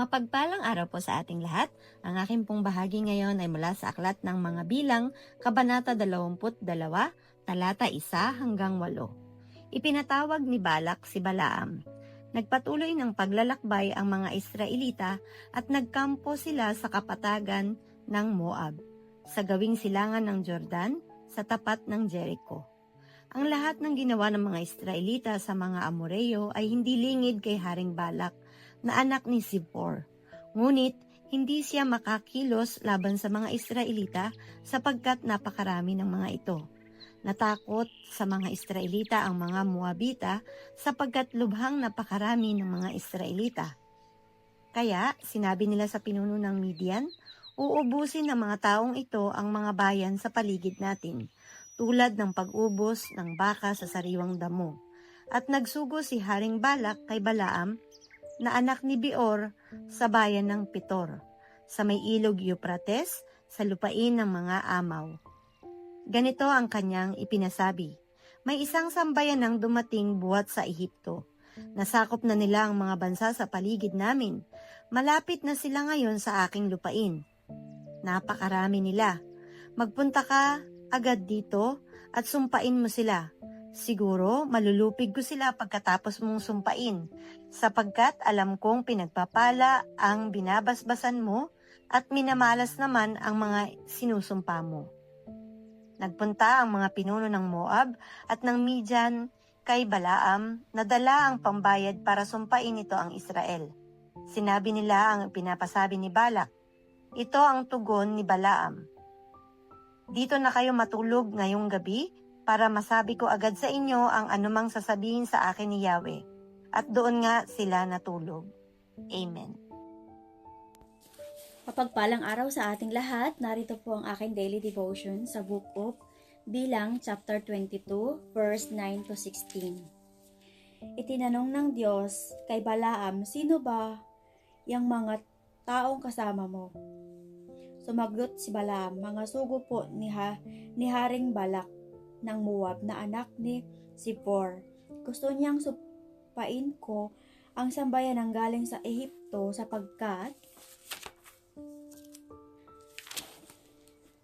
Mapagpalang araw po sa ating lahat. Ang aking pong bahagi ngayon ay mula sa Aklat ng Mga Bilang, Kabanata 22, talata 1 hanggang 8. Ipinatawag ni Balak si Balaam. Nagpatuloy ng paglalakbay ang mga Israelita at nagkampo sila sa kapatagan ng Moab, sa gawing silangan ng Jordan, sa tapat ng Jericho. Ang lahat ng ginawa ng mga Israelita sa mga Amoreo ay hindi lingid kay Haring Balak na anak ni Zippor. Ngunit, hindi siya makakilos laban sa mga Israelita sapagkat napakarami ng mga ito. Natakot sa mga Israelita ang mga Moabita sapagkat lubhang napakarami ng mga Israelita. Kaya, sinabi nila sa pinuno ng Midian, uubusin ng mga taong ito ang mga bayan sa paligid natin, tulad ng pag-ubos ng baka sa sariwang damo. At nagsugo si Haring Balak kay Balaam na anak ni Beor sa bayan ng Pitor, sa may ilog Euphrates, sa lupain ng mga amaw. Ganito ang kanyang ipinasabi, May isang sambayan ang dumating buhat sa Ehipto. Nasakop na nila ang mga bansa sa paligid namin. Malapit na sila ngayon sa aking lupain. Napakarami nila. Magpunta ka agad dito at sumpain mo sila. Siguro malulupig ko sila pagkatapos mong sumpain, sapagkat alam kong pinagpapala ang binabasbasan mo at minamalas naman ang mga sinusumpa mo. Nagpunta ang mga pinuno ng Moab at ng Midian kay Balaam na dala ang pambayad para sumpain ito ang Israel. Sinabi nila ang pinapasabi ni Balak. Ito ang tugon ni Balaam. Dito na kayo matulog ngayong gabi para masabi ko agad sa inyo ang anumang sasabihin sa akin ni Yahweh. At doon nga sila natulog. Amen. Mapagpalang araw sa ating lahat, narito po ang aking daily devotion sa Book of Bilang chapter 22, verse 9 to 16. Itinanong ng Diyos kay Balaam, sino ba yung mga taong kasama mo? Sumagot si Balaam, mga sugo po ni, ha, ni Haring Balak ng Moab na anak ni Zippor. Gusto niyang supain ko ang sambayan ng galing sa Ehipto sapagkat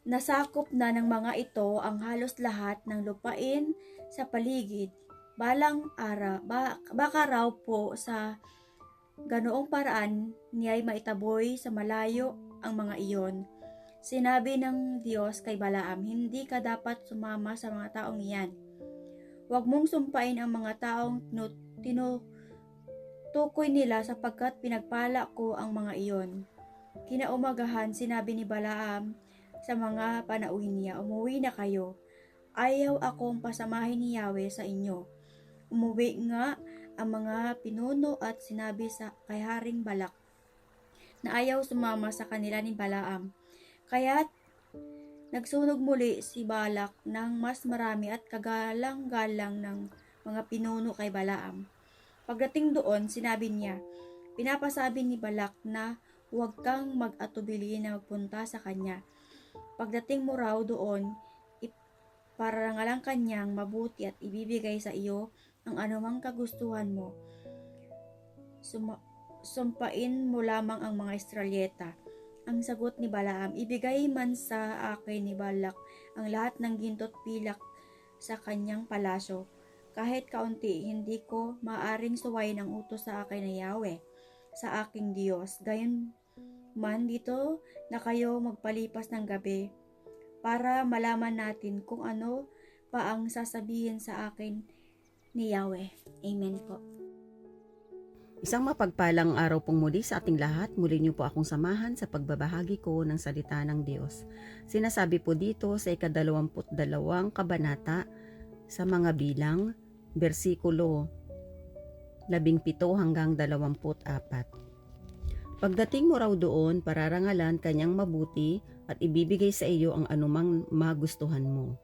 Nasakop na ng mga ito ang halos lahat ng lupain sa paligid. Balang ara, ba, baka raw po sa ganoong paraan niya'y maitaboy sa malayo ang mga iyon. Sinabi ng Diyos kay Balaam, hindi ka dapat sumama sa mga taong iyan. Huwag mong sumpain ang mga taong tinutukoy nila sapagkat pinagpala ko ang mga iyon. Kinaumagahan, sinabi ni Balaam, sa mga panauhin niya, umuwi na kayo. Ayaw akong pasamahin ni Yahweh sa inyo. Umuwi nga ang mga pinuno at sinabi sa kay Haring Balak na ayaw sumama sa kanila ni Balaam. Kaya't nagsunog muli si Balak ng mas marami at kagalang-galang ng mga pinuno kay Balaam. Pagdating doon, sinabi niya, pinapasabi ni Balak na huwag kang mag-atubili na magpunta sa kanya Pagdating mo raw doon, iparangalang kanyang mabuti at ibibigay sa iyo ang anumang kagustuhan mo. Suma- sumpain mo lamang ang mga Israelyeta. Ang sagot ni Balaam, ibigay man sa akin ni Balak ang lahat ng gintot pilak sa kanyang palasyo. Kahit kaunti, hindi ko maaring suwayin ang utos sa akin na Yahweh, sa aking Diyos. Gayon man dito na kayo magpalipas ng gabi para malaman natin kung ano pa ang sasabihin sa akin ni Yahweh. Amen po. Isang mapagpalang araw pong muli sa ating lahat. Muli niyo po akong samahan sa pagbabahagi ko ng salita ng Diyos. Sinasabi po dito sa ikadalawamput dalawang kabanata sa mga bilang, versikulo 17 hanggang 24. Pagdating mo raw doon, pararangalan kanyang mabuti at ibibigay sa iyo ang anumang magustuhan mo.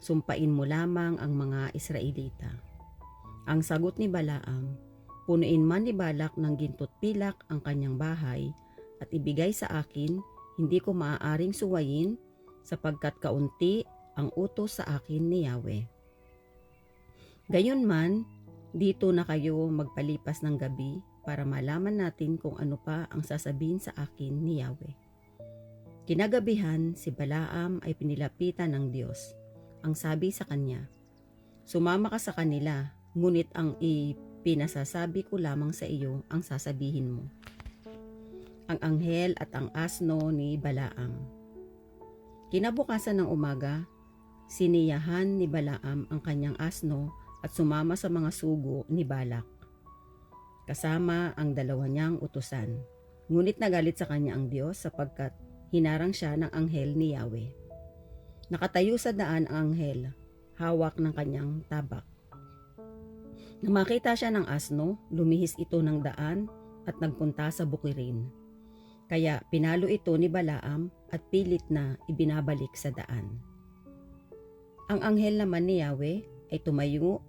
Sumpain mo lamang ang mga Israelita. Ang sagot ni Balaam, punuin man ni Balak ng gintot pilak ang kanyang bahay at ibigay sa akin, hindi ko maaaring suwayin sapagkat kaunti ang utos sa akin ni Yahweh. Gayon man, dito na kayo magpalipas ng gabi para malaman natin kung ano pa ang sasabihin sa akin ni Yahweh. Kinagabihan, si Balaam ay pinilapitan ng Diyos. Ang sabi sa kanya, Sumama ka sa kanila, ngunit ang ipinasasabi ko lamang sa iyo ang sasabihin mo. Ang anghel at ang asno ni Balaam. Kinabukasan ng umaga, siniyahan ni Balaam ang kanyang asno at sumama sa mga sugo ni Balak. Kasama ang dalawa niyang utusan. Ngunit nagalit sa kanya ang Diyos sapagkat hinarang siya ng anghel ni Yahweh. Nakatayo sa daan ang anghel, hawak ng kanyang tabak. Nang makita siya ng asno, lumihis ito ng daan at nagpunta sa bukirin. Kaya pinalo ito ni Balaam at pilit na ibinabalik sa daan. Ang anghel naman ni Yahweh ay tumayo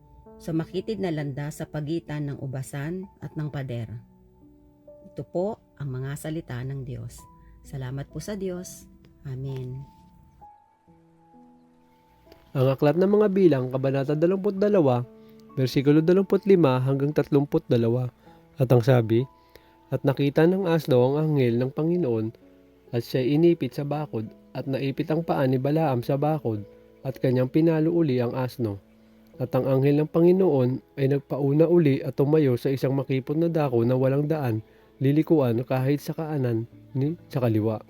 sa makitid na landa sa pagitan ng ubasan at ng pader. Ito po ang mga salita ng Diyos. Salamat po sa Diyos. Amen. Ang aklat ng mga bilang, Kabanata 22, versikulo 25 hanggang 32. At ang sabi, At nakita ng asno ang anghel ng Panginoon, at siya inipit sa bakod, at naipit ang paa ni Balaam sa bakod, at kanyang pinalo uli ang asno. At ang anghel ng Panginoon ay nagpauna uli at tumayo sa isang makipot na dako na walang daan, lilikuan kahit sa kaanan ni sa kaliwa.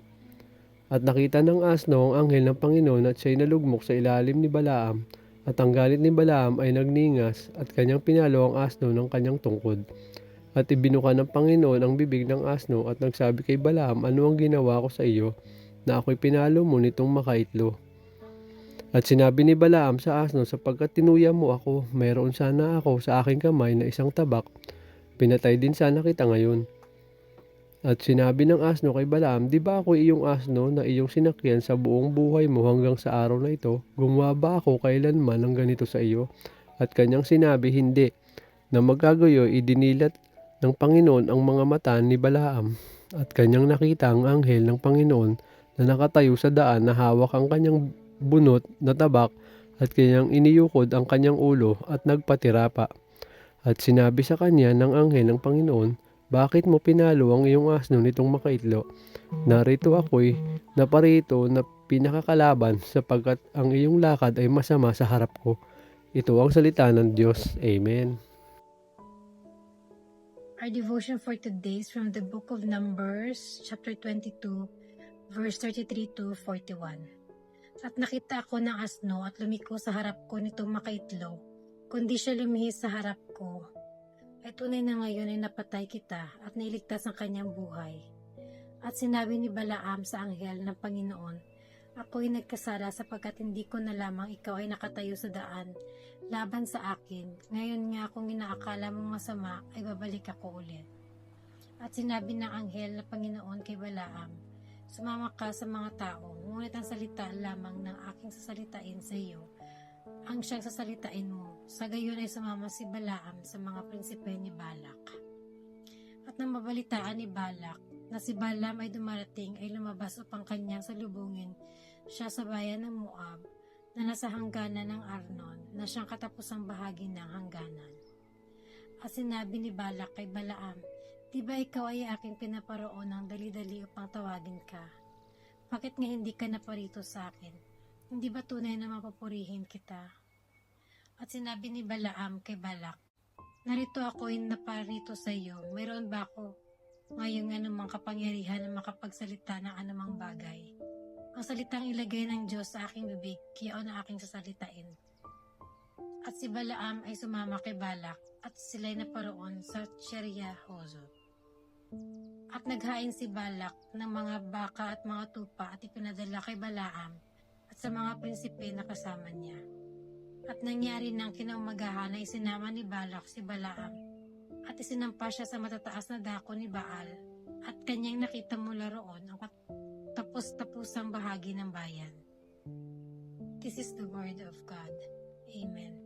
At nakita ng asno ang anghel ng Panginoon at siya'y nalugmok sa ilalim ni Balaam. At ang galit ni Balaam ay nagningas at kanyang pinalo ang asno ng kanyang tungkod. At ibinuka ng Panginoon ang bibig ng asno at nagsabi kay Balaam, ano ang ginawa ko sa iyo na ako'y pinalo mo nitong makaitlo. At sinabi ni Balaam sa asno, sapagkat tinuya mo ako, mayroon sana ako sa aking kamay na isang tabak, pinatay din sana kita ngayon. At sinabi ng asno kay Balaam, di ba ako iyong asno na iyong sinakyan sa buong buhay mo hanggang sa araw na ito? Gumawa ba ako kailanman ng ganito sa iyo? At kanyang sinabi, hindi. Na magkagayo, idinilat ng Panginoon ang mga mata ni Balaam. At kanyang nakita ang anghel ng Panginoon na nakatayo sa daan na hawak ang kanyang bunot na tabak at kanyang iniyukod ang kanyang ulo at nagpatira pa. At sinabi sa kanya ng anghel ng Panginoon, bakit mo pinalo ang iyong asno nitong makaitlo? Narito ako'y naparito na pinakakalaban sapagkat ang iyong lakad ay masama sa harap ko. Ito ang salita ng Diyos. Amen. Our devotion for today is from the book of Numbers, chapter 22, verse 33 to 41. At nakita ako ng asno at lumiko sa harap ko nitong makaitlog. Kundi siya lumihis sa harap ko. Ay tunay na ngayon ay napatay kita at nailigtas ang kanyang buhay. At sinabi ni Balaam sa anghel ng Panginoon, Ako'y nagkasala sapagkat hindi ko na lamang ikaw ay nakatayo sa daan laban sa akin. Ngayon nga kung inaakala mong masama ay babalik ako ulit. At sinabi ng anghel na Panginoon kay Balaam, Sumama ka sa mga tao, ngunit ang salita lamang ng aking sasalitain sa iyo, ang siyang sasalitain mo. Sa gayon ay sumama si Balaam sa mga prinsipe ni Balak. At nang mabalitaan ni Balak na si Balaam ay dumarating ay lumabas upang kanyang salubungin siya sa bayan ng Moab na nasa hangganan ng Arnon na siyang katapusang bahagi ng hangganan. At sinabi ni Balak kay Balaam, Di ba ikaw ay aking pinaparoon ng dali-dali upang tawagin ka? Bakit nga hindi ka naparito sa akin? Hindi ba tunay na mapapurihin kita? At sinabi ni Balaam kay Balak, Narito ako ay naparito sa iyo. Mayroon ba ako ngayong anumang kapangyarihan na makapagsalita ng anumang bagay? Ang salitang ilagay ng Diyos sa aking bibig, kaya na aking sasalitain. At si Balaam ay sumama kay Balak at sila'y naparoon sa Cheria Hozot. At naghain si Balak ng mga baka at mga tupa at ipinadala kay Balaam at sa mga prinsipe na kasama niya. At nangyari ng kinaumagahan na isinama ni Balak si Balaam at isinampa siya sa matataas na dako ni Baal at kanyang nakita mula roon ang tapos-tapusang bahagi ng bayan. This is the word of God. Amen.